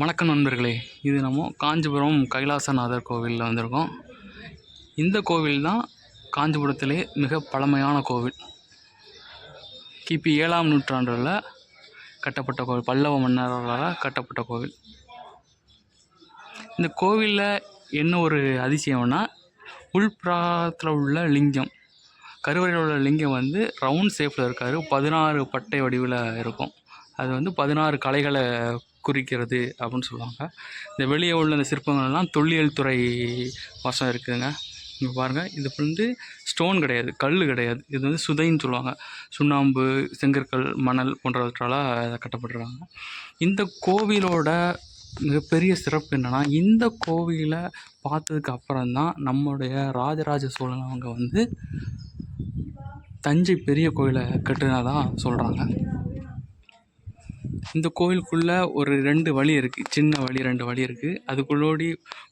வணக்கம் நண்பர்களே. இது நம்ம காஞ்சிபுரம் கைலாசநாதர் கோவிலில் வந்திருக்கோம். இந்த கோவில் தான் காஞ்சிபுரத்திலே மிக பழமையான கோவில். கிபி ஏழாம் நூற்றாண்டில் கட்டப்பட்ட கோவில் பல்லவ மன்னர்களால் கட்டப்பட்ட கோவில். இந்த கோவிலில் என்ன ஒரு அதிசயம்னா உள்பிராத்தில் உள்ள லிங்கம் கருவறையில் உள்ள லிங்கம் வந்து ரவுண்ட் ஷேப்பில் இருக்கார். பதினாறு பட்டை வடிவில் இருக்கும். அது வந்து பதினாறு கலைகளை குறிக்கிறது அப்படின்னு சொல்லுவாங்க. இந்த வெளியே உள்ள இந்த சிற்பங்கள்லாம் தொல்லியல் துறை வசம் இருக்குதுங்க. இங்கே பாருங்கள் இது வந்து ஸ்டோன் கிடையாது கல் கிடையாது. இது வந்து சுதைன்னு சொல்லுவாங்க. சுண்ணாம்பு செங்கற்கள் மணல் போன்றவற்றால் கட்டப்படுறாங்க இந்த கோவிலோட மிகப்பெரிய சிறப்பு என்னென்னா இந்த கோவிலை பார்த்ததுக்கு அப்புறம் தான் நம்முடைய ராஜராஜ சோழன் அவங்க வந்து தஞ்சை பெரிய கோயிலை கட்டுனதாக சொல்கிறாங்க இந்த கோயிலுக்குள்ளே ஒரு ரெண்டு வழி இருக்குது சின்ன வழி ரெண்டு வழி இருக்குது அதுக்குள்ளோடி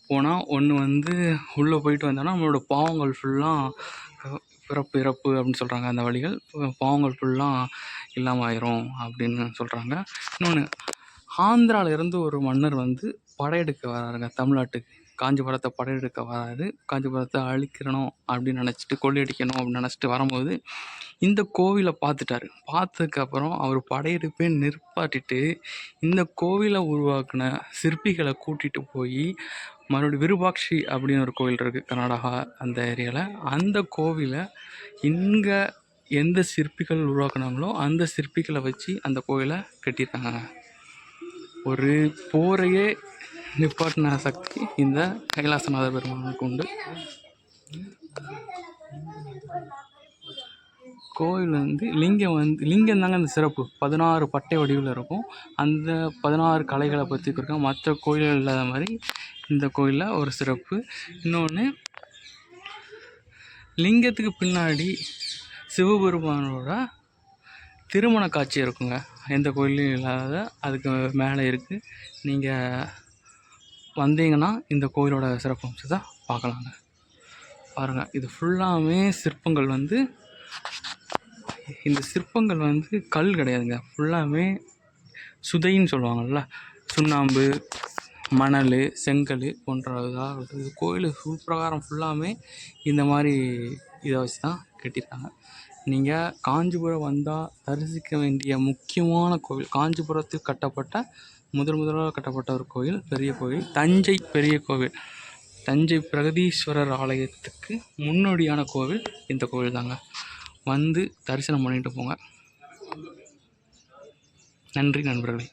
போனால் ஒன்று வந்து உள்ளே போயிட்டு வந்தோன்னா நம்மளோட பாவங்கள் ஃபுல்லாக பிறப்பு இறப்பு அப்படின்னு சொல்கிறாங்க அந்த வழிகள். பாவங்கள் ஃபுல்லாக இல்லாமல் ஆயிரும் அப்படின்னு சொல்கிறாங்க இன்னொன்று ஆந்திராவிலேருந்து ஒரு மன்னர் வந்து படையெடுக்க வராருங்க தமிழ்நாட்டுக்கு. காஞ்சிபுரத்தை படையெடுக்க வராரு காஞ்சிபுரத்தை அழிக்கிறணும் அப்படின்னு நினச்சிட்டு கொள்ளையடிக்கணும் அப்படின்னு நினச்சிட்டு வரும்போது இந்த கோவிலை பார்த்துட்டாரு. பார்த்ததுக்கப்புறம் அவர் படையெடுப்பே நிற்பாட்டிட்டு இந்த கோவிலை உருவாக்கின சிற்பிகளை கூட்டிகிட்டு போய் மறுபடியும் விருபாக்ஷி அப்படின்னு ஒரு கோவில் இருக்குது கர்நாடகா அந்த ஏரியாவில் அந்த கோவிலை இங்கே எந்த சிற்பிகள் உருவாக்குனாங்களோ அந்த சிற்பிகளை வச்சு அந்த கோவிலை கட்டியிருக்காங்க. ஒரு போரையே நிப்பாட்டின சக்தி இந்த கைலாசநாத பெருமானுக்கு உண்டு. கோவில் வந்து லிங்கம் வந்து லிங்கம் தாங்க அந்த சிறப்பு. பதினாறு பட்டை வடிவில் இருக்கும். அந்த பதினாறு கலைகளை பற்றி கொடுக்க மற்ற கோயில்கள் இல்லாத மாதிரி இந்த கோயிலில் ஒரு சிறப்பு. இன்னொன்று லிங்கத்துக்கு பின்னாடி சிவபெருமானோட திருமண காட்சி இருக்குங்க. எந்த கோயிலையும் இல்லாத அதுக்கு மேலே இருக்குது நீங்கள் வந்தீங்கன்னா இந்த கோயிலோட சிறப்பு அம்சத்தை பார்க்கலாங்க. பாருங்கள் இது ஃபுல்லாமே சிற்பங்கள் வந்து இந்த சிற்பங்கள் வந்து கல் கிடையாதுங்க. ஃபுல்லாமே சுதைன்னு சொல்லுவாங்கள்ல சுண்ணாம்பு மணல் செங்கல் போன்றதாக இருக்குது. கோயில் பிரகாரம் ஃபுல்லாமே இந்த மாதிரி இதை வச்சு தான் கட்டியிருக்காங்க. நீங்கள் காஞ்சிபுரம் வந்தால் தரிசிக்க வேண்டிய முக்கியமான கோவில் காஞ்சிபுரத்தில் கட்டப்பட்ட முதல் முதலாக கட்டப்பட்ட ஒரு கோவில் பெரிய கோவில் தஞ்சை பெரிய கோவில். தஞ்சை பிரகதீஸ்வரர் ஆலயத்துக்கு முன்னோடியான கோவில் இந்த கோவில் தாங்க. வந்து தரிசனம் பண்ணிட்டு போங்க. நன்றி நண்பர்களே.